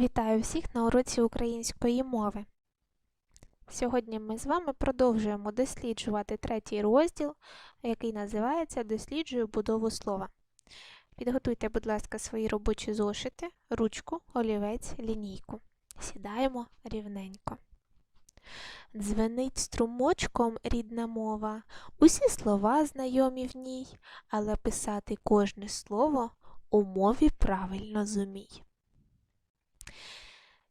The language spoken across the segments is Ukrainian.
Вітаю всіх на уроці української мови. Сьогодні ми з вами продовжуємо досліджувати третій розділ, який називається Досліджую будову слова. Підготуйте, будь ласка, свої робочі зошити, ручку, олівець, лінійку. Сідаємо рівненько. Дзвенить струмочком рідна мова, усі слова знайомі в ній, але писати кожне слово у мові правильно зумій.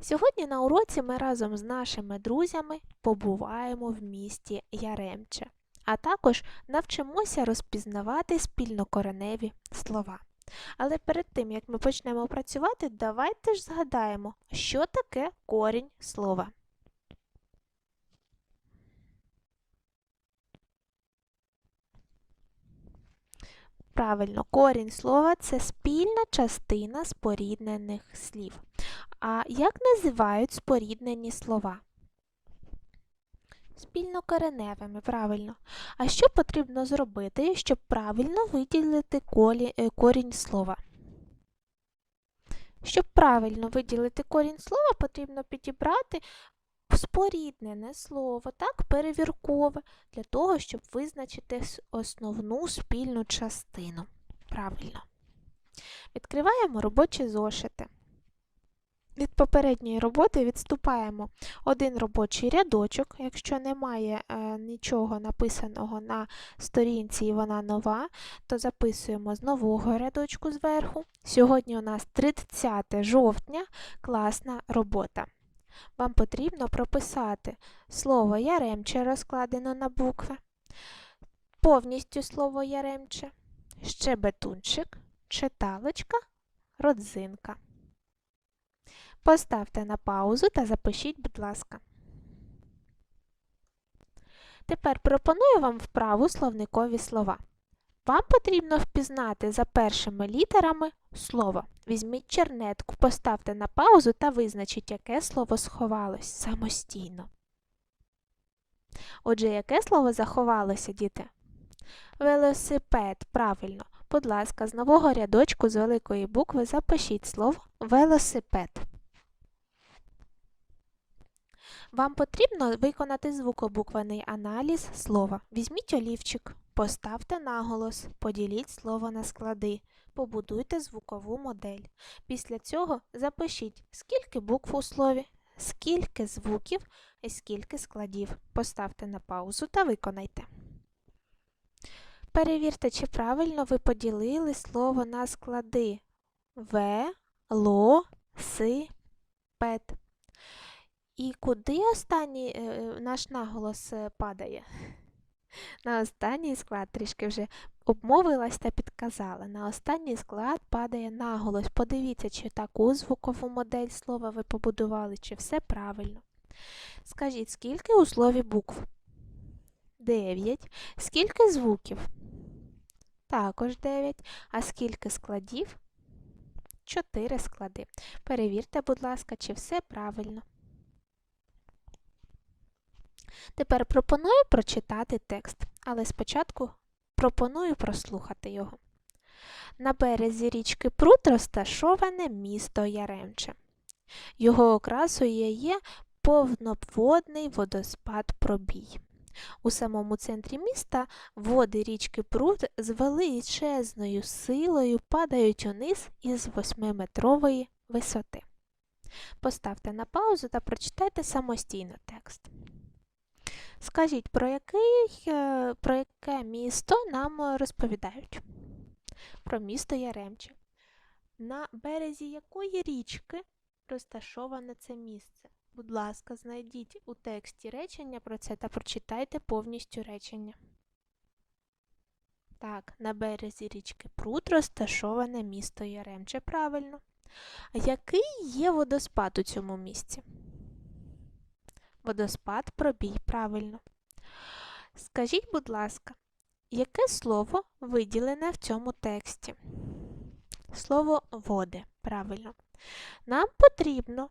Сьогодні на уроці ми разом з нашими друзями побуваємо в місті Яремче, а також навчимося розпізнавати спільнокореневі слова. Але перед тим, як ми почнемо працювати, давайте ж згадаємо, що таке корінь слова. Правильно, корінь слова це спільна частина споріднених слів. А як називають споріднені слова? Спільнокореневими, правильно. А що потрібно зробити, щоб правильно виділити колі, е, корінь слова? Щоб правильно виділити корінь слова, потрібно підібрати споріднене слово, так, перевіркове, для того, щоб визначити основну спільну частину. Правильно. Відкриваємо робочі зошити. Від попередньої роботи відступаємо один робочий рядочок, якщо немає е, нічого написаного на сторінці і вона нова, то записуємо з нового рядочку зверху. Сьогодні у нас 30 жовтня класна робота. Вам потрібно прописати слово яремче розкладено на букви, повністю слово яремче, щебетунчик, читалочка, родзинка. Поставте на паузу та запишіть, будь ласка. Тепер пропоную вам вправу словникові слова. Вам потрібно впізнати за першими літерами слово. Візьміть чернетку, поставте на паузу та визначіть, яке слово сховалось самостійно. Отже, яке слово заховалося, діти? Велосипед, правильно. Будь ласка, з нового рядочку з великої букви запишіть слово велосипед. Вам потрібно виконати звукобуквений аналіз слова. Візьміть олівчик, поставте наголос, поділіть слово на склади, побудуйте звукову модель. Після цього запишіть, скільки букв у слові, скільки звуків і скільки складів. Поставте на паузу та виконайте. Перевірте, чи правильно ви поділили слово на склади В, Ло, Си, Пет. І куди останній е, е, наш наголос е, падає? На останній склад трішки вже обмовилась та підказала. На останній склад падає наголос. Подивіться, чи таку звукову модель слова ви побудували, чи все правильно. Скажіть, скільки у слові букв? Дев'ять. Скільки звуків? Також дев'ять. А скільки складів? Чотири склади. Перевірте, будь ласка, чи все правильно. Тепер пропоную прочитати текст, але спочатку пропоную прослухати його. На березі річки Прут розташоване місто Яремче. Його окрасою є повноводний водоспад пробій. У самому центрі міста води річки Прут з величезною силою падають униз із восьмиметрової висоти. Поставте на паузу та прочитайте самостійно текст. Скажіть, про, який, е, про яке місто нам розповідають? Про місто Яремче. На березі якої річки розташоване це місце? Будь ласка, знайдіть у тексті речення про це та прочитайте повністю речення. Так, на березі річки Прут розташоване місто Яремче. Правильно. Який є водоспад у цьому місці? Водоспад пробій правильно. Скажіть, будь ласка, яке слово виділене в цьому тексті? Слово води, правильно. Нам потрібно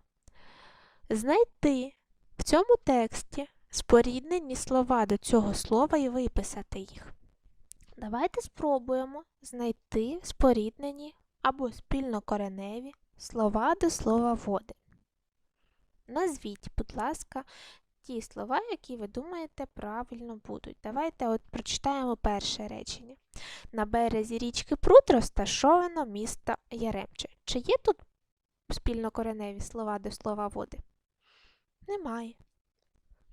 знайти в цьому тексті споріднені слова до цього слова і виписати їх. Давайте спробуємо знайти споріднені або спільнокореневі слова до слова води. Назвіть, будь ласка, ті слова, які ви думаєте правильно будуть. Давайте от прочитаємо перше речення. На березі річки Прут розташовано місто Яремче. Чи є тут спільнокореневі слова до слова води? Немає.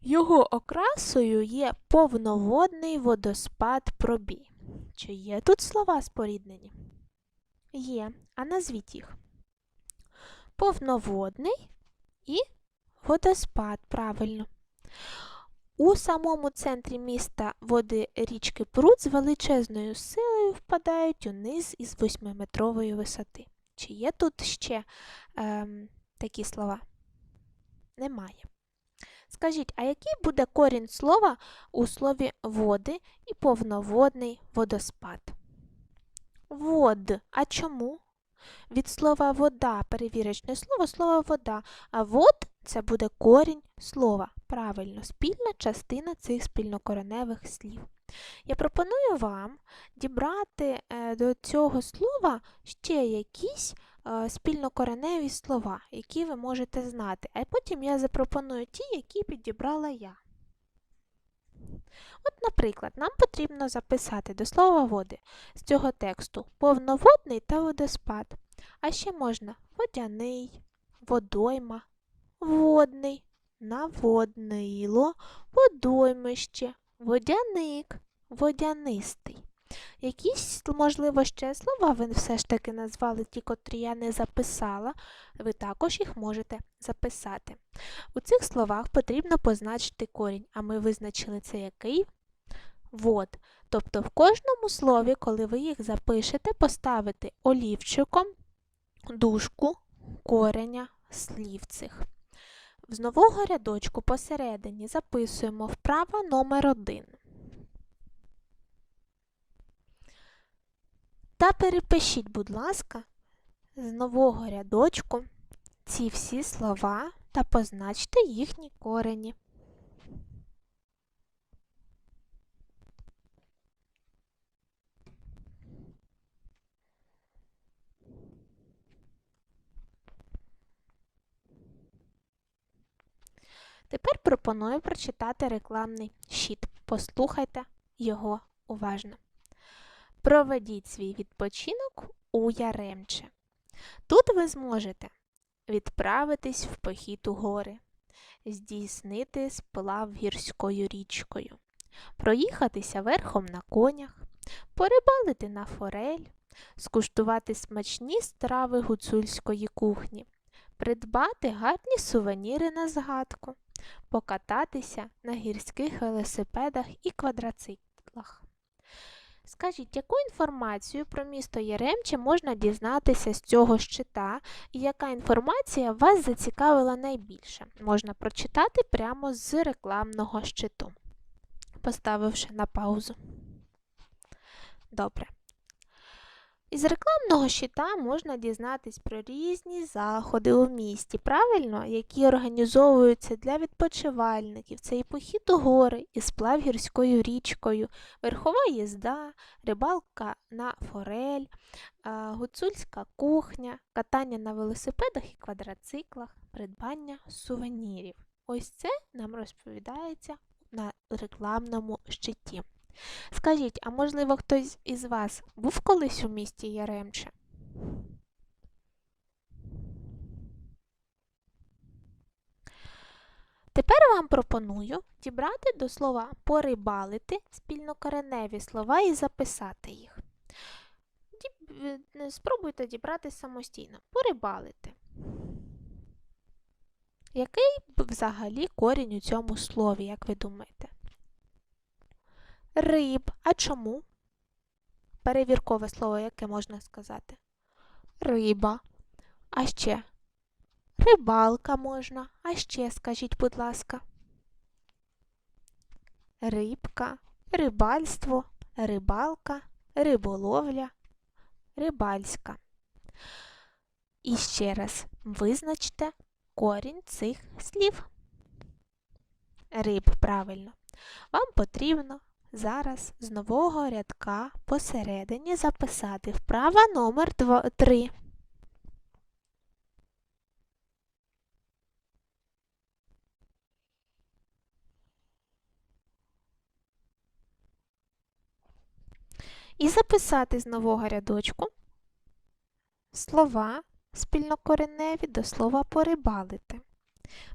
Його окрасою є повноводний водоспад пробій. Чи є тут слова споріднені? Є. А назвіть їх. Повноводний і водоспад, правильно. У самому центрі міста води річки Прут з величезною силою впадають униз із восьмиметрової висоти. Чи є тут ще ем, такі слова? Немає. Скажіть, а який буде корінь слова у слові води і повноводний водоспад? Вод. А чому? Від слова вода, перевірочне слово, слово вода, а вод це буде корінь слова. Правильно, спільна частина цих спільнокореневих слів. Я пропоную вам дібрати е, до цього слова ще якісь е, спільнокореневі слова, які ви можете знати, а потім я запропоную ті, які підібрала я. От, наприклад, нам потрібно записати до слова води з цього тексту повноводний та водоспад. А ще можна водяний, водойма, водний, на наводнило, водоймище, водяник, водянистий. Якісь, можливо, ще слова ви все ж таки назвали ті, котрі я не записала, ви також їх можете записати. У цих словах потрібно позначити корінь, а ми визначили це який? Вод. Тобто в кожному слові, коли ви їх запишете, поставити олівчиком дужку кореня слів цих. З нового рядочку посередині записуємо вправа номер 1 Та перепишіть, будь ласка, з нового рядочку ці всі слова та позначте їхні корені. Тепер пропоную прочитати рекламний щит. Послухайте його уважно. Проведіть свій відпочинок у Яремче. Тут ви зможете відправитись в похід у гори, здійснити сплав гірською річкою, проїхатися верхом на конях, порибалити на форель, скуштувати смачні страви гуцульської кухні, придбати гарні сувеніри на згадку, покататися на гірських велосипедах і квадроциклах. Скажіть, яку інформацію про місто Яремче можна дізнатися з цього щита, і яка інформація вас зацікавила найбільше? Можна прочитати прямо з рекламного щиту, поставивши на паузу. Добре. Із рекламного щита можна дізнатись про різні заходи у місті, правильно, які організовуються для відпочивальників. Це і похід у гори, і сплав гірською річкою, верхова їзда, рибалка на форель, гуцульська кухня, катання на велосипедах і квадроциклах, придбання сувенірів. Ось це нам розповідається на рекламному щиті. Скажіть, а можливо хтось із вас був колись у місті Яремче? Тепер вам пропоную дібрати до слова порибалити спільнокореневі слова і записати їх. Е, спробуйте дібрати самостійно. Порибалити. Який взагалі корінь у цьому слові, як ви думаєте? Риб. А чому? Перевіркове слово, яке можна сказати? Риба. А ще рибалка можна. А ще скажіть, будь ласка. Рибка, рибальство, рибалка, риболовля, рибальська. І ще раз визначте корінь цих слів. Риб, правильно. Вам потрібно Зараз з нового рядка посередині записати вправа номер 2, 3. І записати з нового рядочку слова спільнокореневі до слова порибалити,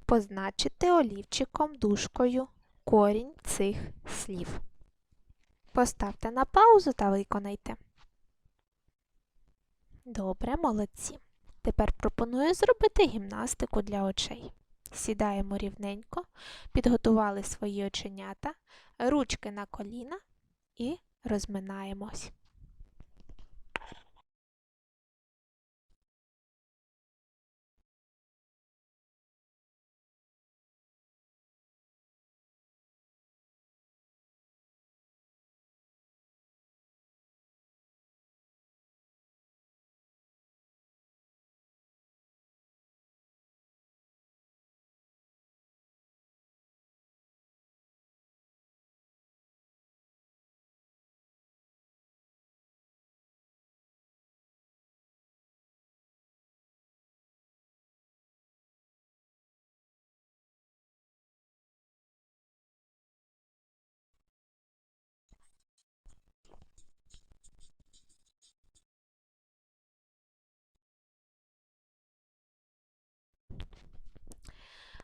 позначити олівчиком дужкою корінь цих слів. Поставте на паузу та виконайте. Добре, молодці. Тепер пропоную зробити гімнастику для очей. Сідаємо рівненько, підготували свої оченята, ручки на коліна і розминаємось.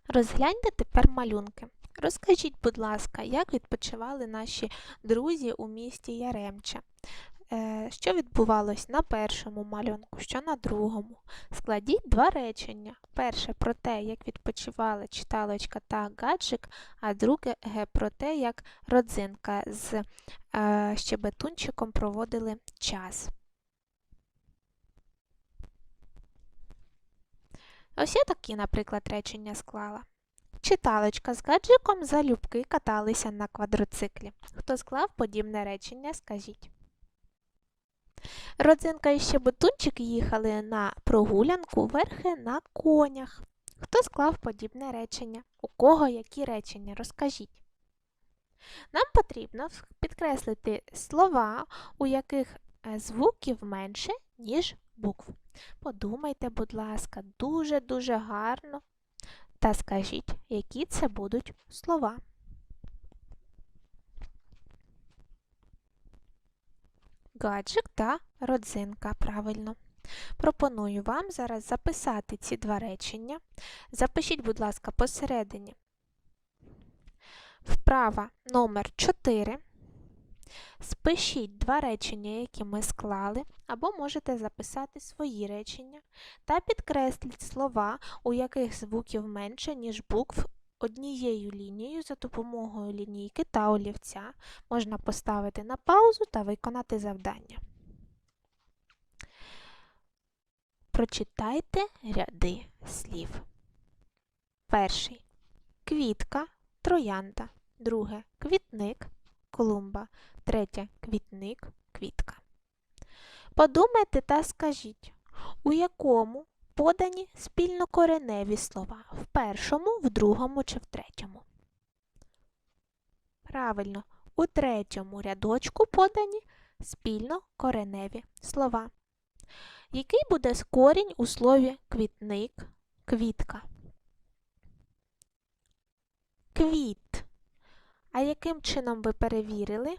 Розгляньте тепер малюнки. Розкажіть, будь ласка, як відпочивали наші друзі у місті Яремче? Е, Що відбувалось на першому малюнку, що на другому? Складіть два речення. Перше про те, як відпочивали читалочка та гаджик, а друге про те, як родзинка з е, щебетунчиком проводили час. Ось я такі, наприклад, речення склала. Читалочка з гаджиком залюбки каталися на квадроциклі. Хто склав подібне речення, скажіть. Родзинка і щебетунчик їхали на прогулянку верхи на конях. Хто склав подібне речення? У кого які речення? Розкажіть. Нам потрібно підкреслити слова, у яких е, звуків менше, ніж букв. Подумайте, будь ласка, дуже-дуже гарно та скажіть, які це будуть слова. Гаджик та родзинка, правильно. Пропоную вам зараз записати ці два речення. Запишіть, будь ласка, посередині. Вправа номер 4 Спишіть два речення, які ми склали, або можете записати свої речення та підкресліть слова, у яких звуків менше, ніж букв однією лінією за допомогою лінійки та олівця. Можна поставити на паузу та виконати завдання. Прочитайте ряди слів. Перший квітка, троянда. Друге квітник, клумба. Третє квітник, квітка. Подумайте та скажіть, у якому подані спільнокореневі слова в першому, в другому чи в третьому. Правильно, у третьому рядочку подані спільнокореневі слова. Який буде корінь у слові квітник, квітка? Квіт. А яким чином ви перевірили?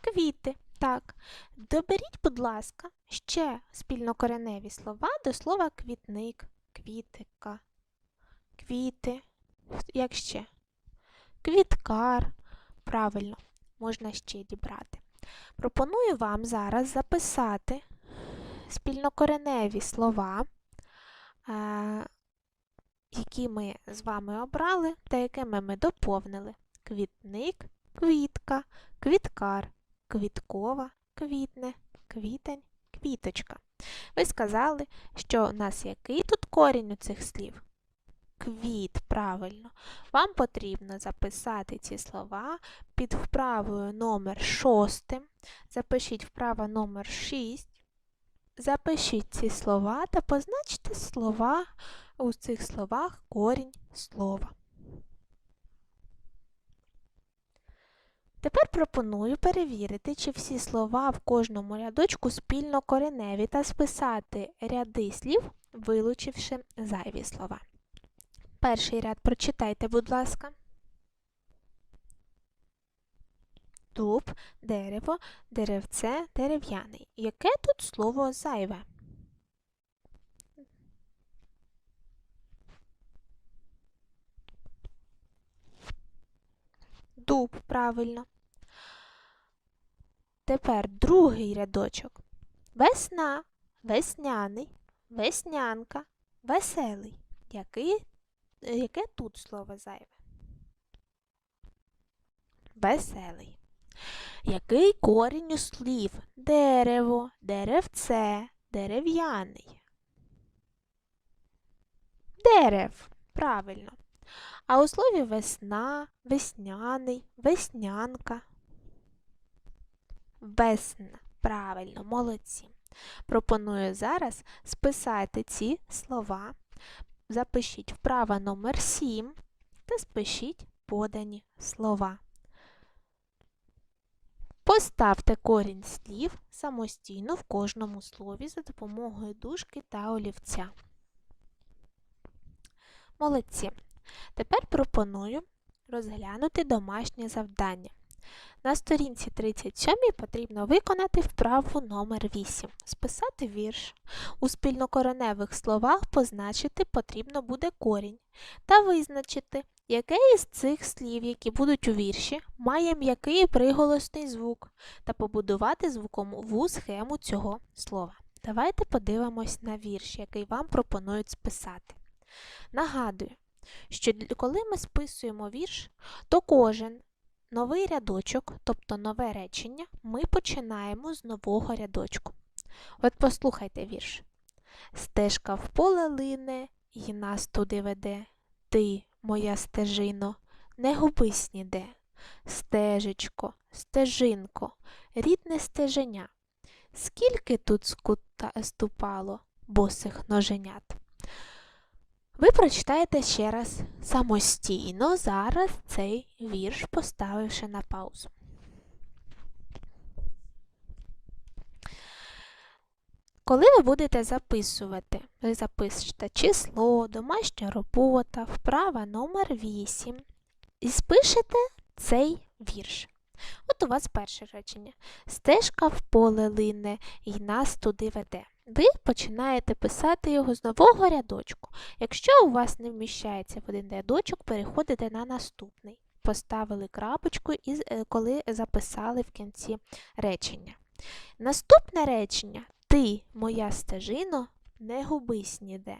Квіти. Так. Доберіть, будь ласка, ще спільнокореневі слова до слова квітник, квітика, квіти. Як ще? Квіткар. Правильно, можна ще дібрати. Пропоную вам зараз записати спільнокореневі слова, які ми з вами обрали та якими ми доповнили. Квітник, квітка, квіткар квіткова, квітне, квітень, квіточка. Ви сказали, що у нас який тут корінь у цих слів? Квіт, правильно. Вам потрібно записати ці слова під вправою номер 6. Запишіть вправа номер 6. Запишіть ці слова та позначте слова у цих словах корінь слова. Тепер пропоную перевірити, чи всі слова в кожному рядочку спільно кореневі та списати ряди слів, вилучивши зайві слова. Перший ряд прочитайте, будь ласка. дуб, дерево, деревце, дерев'яний. Яке тут слово зайве? Дуб, правильно. Тепер другий рядочок. Весна, весняний, веснянка, веселий. Який, яке тут слово зайве? Веселий. Який корінь у слів? Дерево, деревце, дерев'яний. Дерев. Правильно. А у слові весна, весняний, веснянка. Весна. Правильно, молодці. Пропоную зараз списати ці слова. Запишіть вправа номер 7 та спишіть подані слова. Поставте корінь слів самостійно в кожному слові за допомогою дужки та олівця. Молодці. Тепер пропоную розглянути домашнє завдання. На сторінці 37 потрібно виконати вправу номер 8 списати вірш. У спільнокореневих словах позначити потрібно буде корінь та визначити, яке із цих слів, які будуть у вірші, має м'який приголосний звук та побудувати звукову схему цього слова. Давайте подивимось на вірш, який вам пропонують списати. Нагадую, що коли ми списуємо вірш, то кожен новий рядочок, тобто нове речення, ми починаємо з нового рядочку. От послухайте вірш. Стежка в поле лине, і нас туди веде. Ти, моя стежино, не губись ніде. Стежечко, стежинко, рідне стеженя. Скільки тут скута ступало босих ноженят. Ви прочитаєте ще раз самостійно зараз цей вірш, поставивши на паузу. Коли ви будете записувати, ви запишете число, домашня робота, вправа номер 8 і спишете цей вірш. От у вас перше речення. Стежка в поле лине і нас туди веде. Ви починаєте писати його з нового рядочку. Якщо у вас не вміщається в один рядочок, переходите на наступний. Поставили крапочку, і, е, коли записали в кінці речення. Наступне речення Ти, моя стежино, не губись ніде.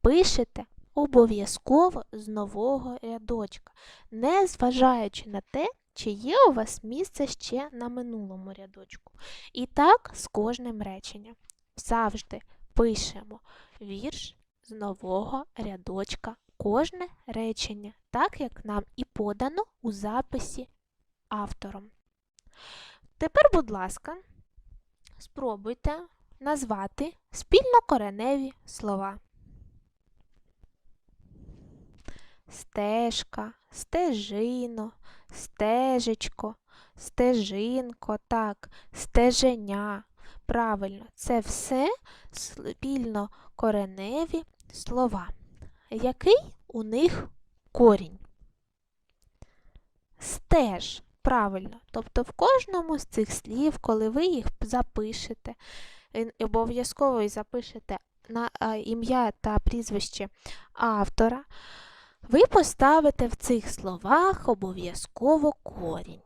Пишете обов'язково з нового рядочка, не зважаючи на те, чи є у вас місце ще на минулому рядочку. І так з кожним реченням. Завжди пишемо вірш з нового рядочка кожне речення, так як нам і подано у записі автором. Тепер, будь ласка, спробуйте назвати спільнокореневі слова. Стежка, стежино, стежечко, стежинко, так, стеженя. Правильно, це все спільнокореневі слова. Який у них корінь? Стеж. Правильно. Тобто в кожному з цих слів, коли ви їх запишете, обов'язково і запишете на ім'я та прізвище автора, ви поставите в цих словах обов'язково корінь.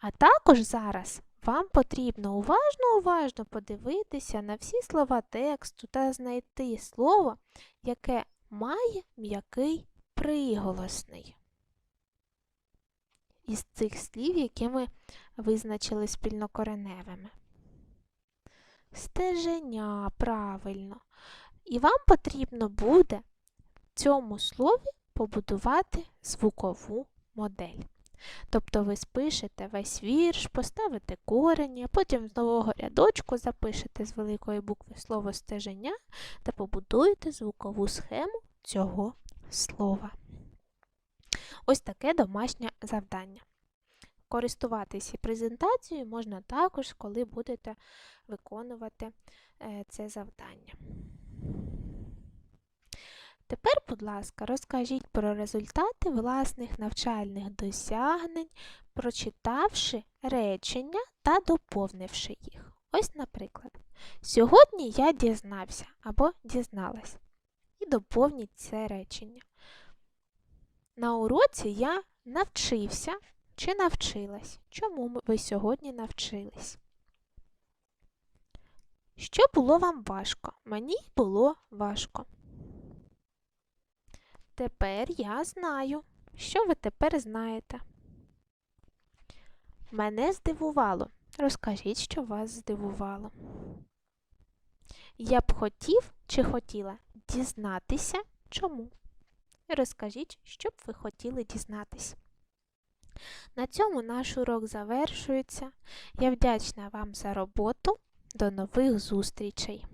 А також зараз вам потрібно уважно-уважно подивитися на всі слова тексту та знайти слово, яке має м'який приголосний. Із цих слів, які ми визначили спільнокореневими. Стеженя, правильно. І вам потрібно буде в цьому слові побудувати звукову модель. Тобто ви спишете весь вірш, поставите корені, потім з нового рядочку запишете з великої букви слово стеження та побудуєте звукову схему цього слова. Ось таке домашнє завдання. Користуватися презентацією можна також, коли будете виконувати е, це завдання. Тепер, будь ласка, розкажіть про результати власних навчальних досягнень прочитавши речення та доповнивши їх. Ось, наприклад, сьогодні я дізнався або дізналась. І доповніть це речення. На уроці я навчився чи навчилась. Чому ви сьогодні навчились? Що було вам важко? Мені було важко. Тепер я знаю. Що ви тепер знаєте? Мене здивувало. Розкажіть, що вас здивувало. Я б хотів чи хотіла дізнатися чому. Розкажіть, що б ви хотіли дізнатись. На цьому наш урок завершується. Я вдячна вам за роботу. До нових зустрічей!